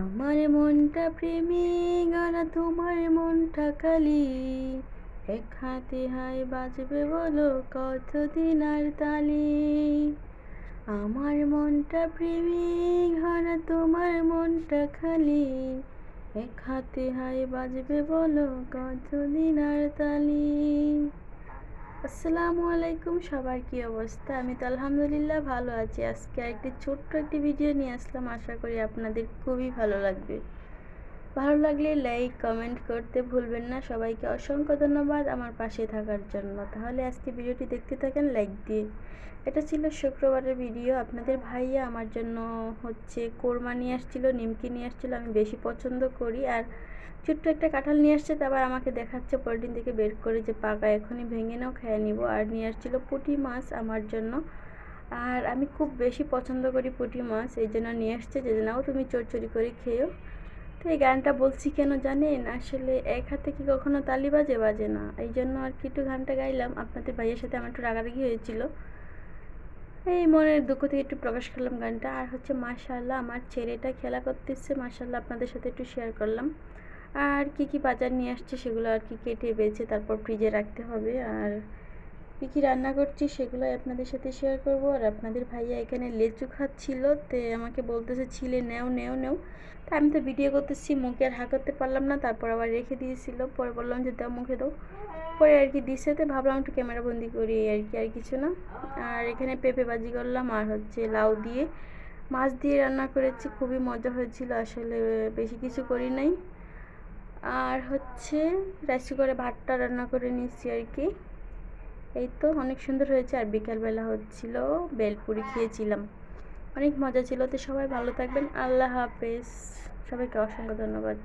আমার মনটা প্রেমে গানা, তোমার মনটা খালি। এক হাতে হায় বাজবে বলো কতদিন আর তালি। আমার মনটা প্রেমে ঘরা তোমার মনটা খালি। এক হাতে হায় বাজবে বলো কতদিন আর তালি। আসসালামু আলাইকুম, সবার কি অবস্থা? আমি তো আলহামদুলিল্লাহ ভালো আছি। আজকে একটি ছোট্ট একটি ভিডিও নিয়ে আসলাম। আশা করি আপনাদের খুবই ভালো লাগবে। ভালো লাগলে লাইক কমেন্ট করতে ভুলবেন না। সবাইকে অসংখ্য ধন্যবাদ আমার পাশে থাকার জন্য। তাহলে আজকে ভিডিওটি দেখতে থাকেন লাইক দিয়ে। এটা ছিল শুক্রবারের ভিডিও আপনাদের ভাইয়া আমার জন্য হচ্ছে কোরমা নিয়ে আসছিল, নিমকি নিয়ে আসছিল, আমি বেশি পছন্দ করি। আর ছোট্ট একটা কাঁঠাল নিয়ে আসছে তারপর আমাকে দেখাচ্ছে পলিটিন থেকে বের করে যে পাকা এখনই ভেঙে নাও, খেয়ে নিব। আর নিয়ে আসছিল পুঁটি মাছ আমার জন্য। আর আমি খুব বেশি পছন্দ করি পুঁটি মাছ, এই জন্য নিয়ে আসছে, যে নাও তুমি চড়চড়ি করে খেয়েও। তো এই গানটা বলছি কেন জানেন? আসলে এক হাতে কি কখনো তালি বাজে? বাজে না। এই জন্য আর কি একটু গানটা গাইলাম। আপনাদের ভাইয়ের সাথে আমার একটু রাগারাগি হয়েছিল। এই মনের দুঃখ থেকে একটু প্রকাশ করলাম গানটা। আর হচ্ছে মাশাল্লাহ আমার ছেলেটা খেলা করতেছে। মাশাল্লাহ আপনাদের সাথে একটু শেয়ার করলাম। আর কি কি বাজার নিয়ে আসছে সেগুলো আর কি কেটে বেছে তারপর ফ্রিজে রাখতে হবে। আর কী কী রান্না করছি সেগুলো আপনাদের সাথে শেয়ার করব। আর আপনাদের ভাইয়া এখানে লেচু খাচ্ছিল, তে আমাকে বলতেছে, ছিলে, নেও নেও নেও। তা আমি তো ভিডিও করতেছি, মুখে আর হা করতে পারলাম না, তারপর আবার রেখে দিয়েছিল। পরে বললাম যে, দাও, মুখে দাও। পরে আর কি দিছে, তো ভাবলাম একটু ক্যামেরা বন্দি করি, আর কি, আর কিছু না। আর এখানে পেঁপে বাজি করলাম, আর হচ্ছে লাউ দিয়ে। মাছ দিয়ে রান্না করেছি, খুবই মজা হয়েছিল, আসলে বেশি কিছু করি নাই। আর হচ্ছে রাইস করে ভাতটা রান্না করে নিচ্ছি আর কি। এই তো অনেক সুন্দর হয়েছে। আর বিকালবেলা হচ্ছিল, বেলপুরি খেয়েছিলাম। অনেক মজা ছিল। তো সবাই ভালো থাকবেন। আল্লাহ হাফেজ। সবাইকে অসংখ্য ধন্যবাদ।